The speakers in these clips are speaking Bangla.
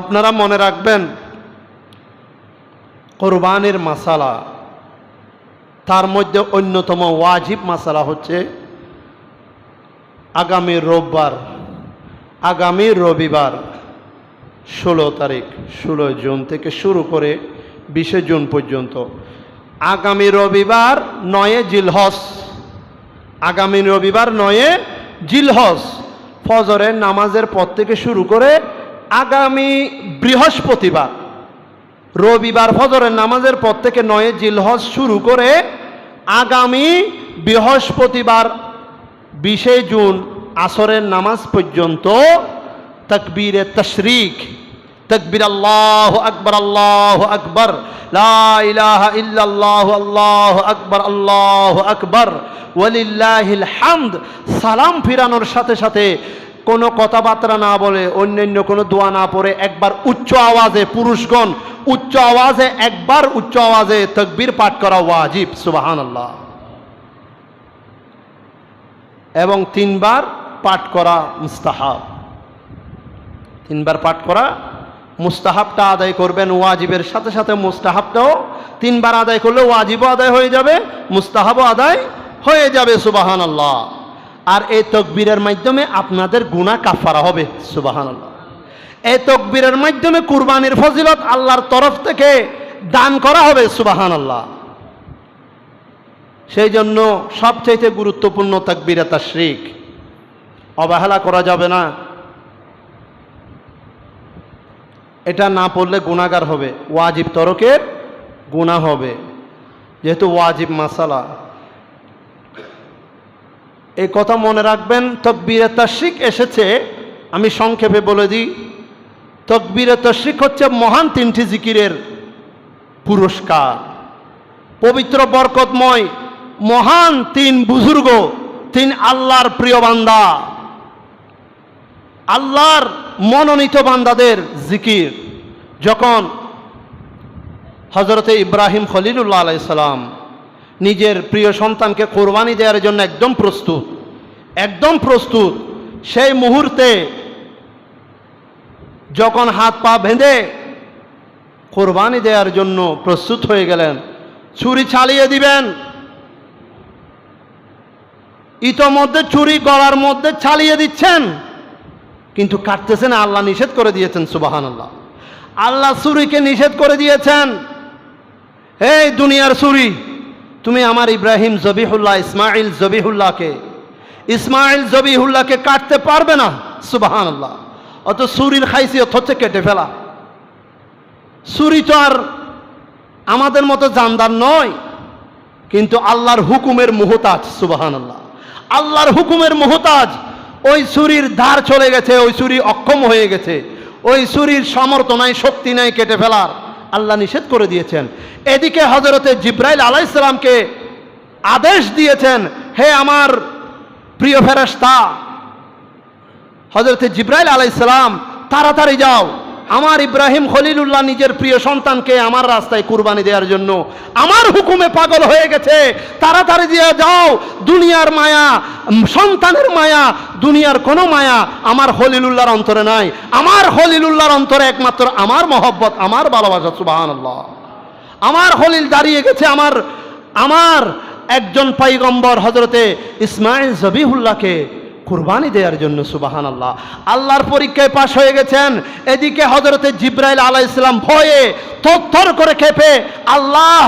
আপনারা মনে রাখবেন, কোরবানের মাসালা, তার মধ্যে অন্যতম ওয়াজিব মাসালা হচ্ছে আগামী রোববার, আগামী রবিবার, ষোলো তারিখ, ষোলো জুন থেকে শুরু করে বিশে জুন পর্যন্ত। আগামী রবিবার নয়ে জিলহস আগামী রবিবার নয়ে জিলহস ফজরের নামাজের পর থেকে শুরু করে আগামী বৃহস্পতিবার, রবিবার ফজরের নামাজের পর থেকে নয়ে জিলহজ শুরু করে আগামী বৃহস্পতিবার বিশে জুন আসরের নামাজ পর্যন্ত তকবীরে তশরিক, তকবীর আল্লাহ আকবর আল্লাহ আকবর আল্লাহু আকবর, আল্লাহ আকবর, ওয়ালিল্লাহিল সালাম ফিরানোর সাথে সাথে কোনো কথাবার্তা না বলে, অন্যান্য কোনো দোয়া না পড়ে, একবার উচ্চ আওয়াজে, পুরুষগণ, উচ্চ আওয়াজে, একবার উচ্চ আওয়াজে তকবির পাঠ করা ওয়াজিব সুবাহান আল্লাহ এবং তিনবার পাঠ করা মুস্তাহাব। তিনবার পাঠ করা মুস্তাহাবটা আদায় করবেন ওয়াজিবের সাথে সাথে মুস্তাহাবটাও তিনবার আদায় করলে ওয়াজিবও আদায় হয়ে যাবে, মুস্তাহাবও আদায় হয়ে যাবে সুবাহান আল্লাহ আর এই তকবীরের মাধ্যমে আপনাদের গুণা কাফারা হবে সুবাহান এই তকবীরের মাধ্যমে কুরবানির ফজিলত আল্লাহর তরফ থেকে দান করা হবে সুবাহান আল্লাহ সেই জন্য সবচাইতে গুরুত্বপূর্ণ তাকবীরে তাশরিক। অবহেলা করা যাবে না। এটা না পড়লে গুণাগার হবে, ওয়াজিব তরকের গুণা হবে। যেহেতু ওয়াজিব মাসালা। এই কথা মনে রাখবেন, তকবীরে তশরিক এসেছে, আমি সংক্ষেপে বলে দিই। তকবীরে তশরিক হচ্ছে মহান তিনটি জিকিরের পুরস্কার। পবিত্র বরকতময় মহান তিন বুজুর্গ, তিন আল্লাহর প্রিয় বান্দা। আল্লাহর মনোনীত বান্দাদের জিকির, যখন হজরতে ইব্রাহিম খলিলুল্লাহ আলাইসালাম নিজের প্রিয় সন্তানকে কোরবানি দেওয়ার জন্য একদম প্রস্তুত। একদম প্রস্তুত। সেই মুহূর্তে যখন হাত পা বেঁধে কোরবানি দেওয়ার জন্য প্রস্তুত হয়ে গেলেন, ছুরি চালিয়ে দিবেন। ইতোমধ্যে ছুরি গলার মধ্যে চালিয়ে দিচ্ছেন। কিন্তু কাটতেছেন আল্লাহ নিষেধ করে দিয়েছেন সুবাহান আল্লাহ আল্লাহ ছুরিকে নিষেধ করে দিয়েছেন। এই দুনিয়ার ছুরি তুমি আমার ইব্রাহিম জবিহুল্লাহ ইসমাইল জবিহুল্লাহকে ইসমাইল জবিহুল্লাহকে কাটতে পারবে না? সুবাহান আল্লাহ অত ছুরির খাইসিয়ত হচ্ছে কেটে ফেলা। ছুরি তো আর আমাদের মতো জানদার নয়, কিন্তু আল্লাহর হুকুমের মুহতাজ সুবাহান আল্লাহ আল্লাহর হুকুমের মুহতাজ, ওই ছুরির ধার চলে গেছে, ওই ছুরি অক্ষম হয়ে গেছে, ওই ছুরির সামর্থ্য নাই, শক্তি নাই কেটে ফেলার। আল্লাহ নিষেধ করে দিয়েছেন। এদিকে হজরতে জিব্রাইল আলাইসালামকে আদেশ দিয়েছেন, হে আমার প্রিয় ফেরস্তা হজরতে জিব্রাইল আলাইসালাম তাড়াতাড়ি যাও। আমার ইব্রাহিম খলিলুল্লাহ নিজের প্রিয় সন্তানকে আমার রাস্তায় কুরবানি দেওয়ার জন্য আমার হুকুমে পাগল হয়ে গেছে। তাড়াতাড়ি দিয়ে যাও। দুনিয়ার মায়া, সন্তানের মায়া, দুনিয়ার কোনো মায়া আমার খলিলুল্লাহর অন্তরে নাই। আমার খলিলুল্লাহর অন্তরে একমাত্র আমার মহব্বত, আমার ভালোবাসা সুবাহান আমার হলিল দাঁড়িয়ে গেছে আমার আমার একজন পাইগম্বর হজরতে ইসমাইল জবিহুল্লাহকে কুরবানি দেওয়ার জন্য সুবাহান আল্লাহ আল্লাহর পরীক্ষায় পাশ হয়ে গেছেন। এদিকে হজরতে জিব্রাইল আলাহ ইসলাম ভয়ে থর করে খেপে, আল্লাহ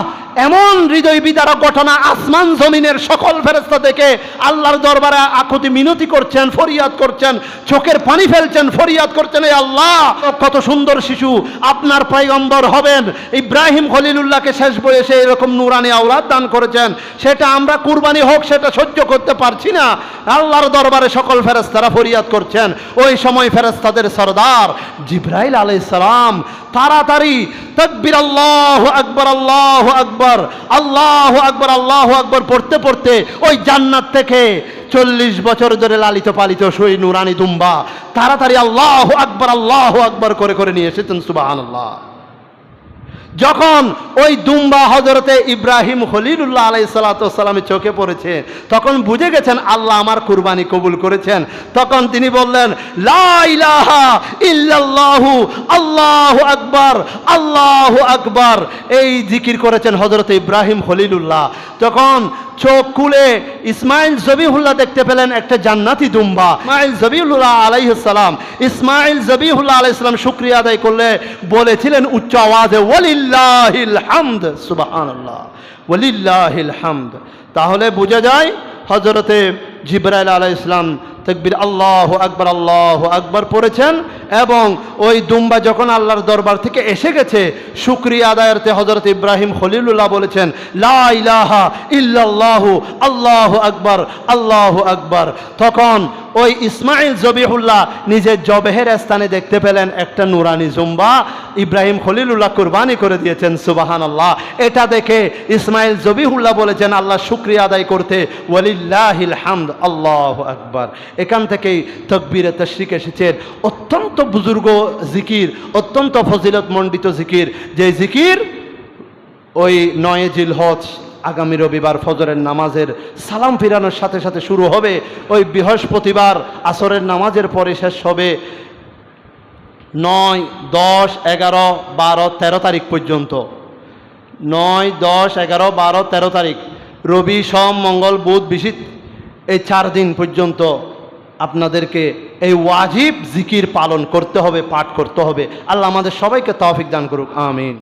এমন হৃদয় বিদারক ঘটনা আসমান জমিনের সকল ফেরেস্তা দেখে আল্লাহর দরবারে আকুতি মিনতি করছেন, ফরিয়াদ করছেন, চোখের পানি ফেলছেন, ফরিয়াদ করছেন এই আল্লাহ, কত সুন্দর শিশু, আপনার পয়গম্বর হবেন। ইব্রাহিম খলিলুল্লাহকে শেষ বয়সে এরকম নুরানি আওলাদ দান করেছেন। সেটা আমরা কুরবানি হোক, সেটা সহ্য করতে পারছি না। আল্লাহর দরবারে সকল ফেরেস্তারা ফরিয়াদ করছেন। ওই সময় ফেরেস্তাদের সরদার জিব্রাইল আলাইহিস সালাম তাড়াতাড়ি তকবির আল্লাহ আকবর আল্লাহ আকবর। আল্লাহ আকবর আল্লাহ আকবর পড়তে পড়তে ওই জান্নাত থেকে চল্লিশ বছর ধরে লালিত পালিত সই নুরানি দুম্বা তাড়াতাড়ি আল্লাহ আকবর আল্লাহ আকবর করে করে নিয়ে এসেছেন সুবাহ আল্লাহ যখন ওই দুম্বা হজরতে ইব্রাহিম খলিলুল্লাহ আলাই সালাতামের চোখে পড়েছে, তখন বুঝে গেছেন আল্লাহ আমার কুরবানি কবুল করেছেন। তখন তিনি বললেন, লা ইলাহা ইল্লাল্লাহু, আল্লাহু আকবার আল্লাহু আকবার। এই জিকির করেছেন হজরত ইব্রাহিম খলিলুল্লাহ। তখন চোখ খুলে ইসমাইল জবিহুল্লাহ দেখতে পেলেন একটা জান্নাতি দুম্বা। ইসমাইল জবিহুল্লাহ আলাইহিসসালাম ইসমাইল জবিহুল্লাহ আলাইহিসসালাম শুক্রিয়া আদায় করলে বলেছিলেন উচ্চ আওয়াজে, ওয়ালিল্লাহিল হামদ সুবহানাল্লাহ, ওয়ালিল্লাহিল হামদ তাহলে বুঝা যায় হজরতে জিব্রাইল ইসলাম তকবির আল্লাহ আকবর আল্লাহ আকবর পড়েছেন এবং ওই দুম্বা যখন আল্লাহর দরবার থেকে এসে গেছে, শুক্রিয়া আদায়ার্থে হজরত ইব্রাহিম খলিলুল্লাহ বলেছেন, লা ইলাহা আল্লাহ আকবর আল্লাহ আকবর। তখন ওই ইসমাইল জবিহুল্লাহ নিজের জবেহের স্থানে দেখতে পেলেন একটা নুরানি জুম্বা। ইব্রাহিম খলিলুল্লাহ কুরবানি করে দিয়েছেন সুবাহান আল্লাহ এটা দেখে ইসমাইল জবিহুল্লাহ বলেছেন, আল্লাহ শুক্রিয়া আদায় করতে ওয়ালিল্লাহিল হামদ, আল্লাহ আকবর। এখান থেকেই তকবীরে তশরিক এসেছেন। অত্যন্ত বুজুর্গ জিকির, অত্যন্ত ফজিলত মণ্ডিত জিকির। যে জিকির ওই নয় জিল হজ আগামী রবিবার ফজরের নামাজের সালাম ফিরানোর সাথে সাথে শুরু হবে। ওই বৃহস্পতিবার আসরের নামাজের পরে শেষ হবে। নয়, দশ, এগারো, বারো, তেরো তারিখ পর্যন্ত। নয়, দশ, এগারো, বারো, তেরো তারিখ। রবি, সোম, মঙ্গল, বুধ, বিশিত এই চার দিন পর্যন্ত আপনাদেরকে এই ওয়াজিব জিকির পালন করতে হবে, পাঠ করতে হবে। আল্লাহ আমাদের সবাইকে তফিক দান করুক। আমিন।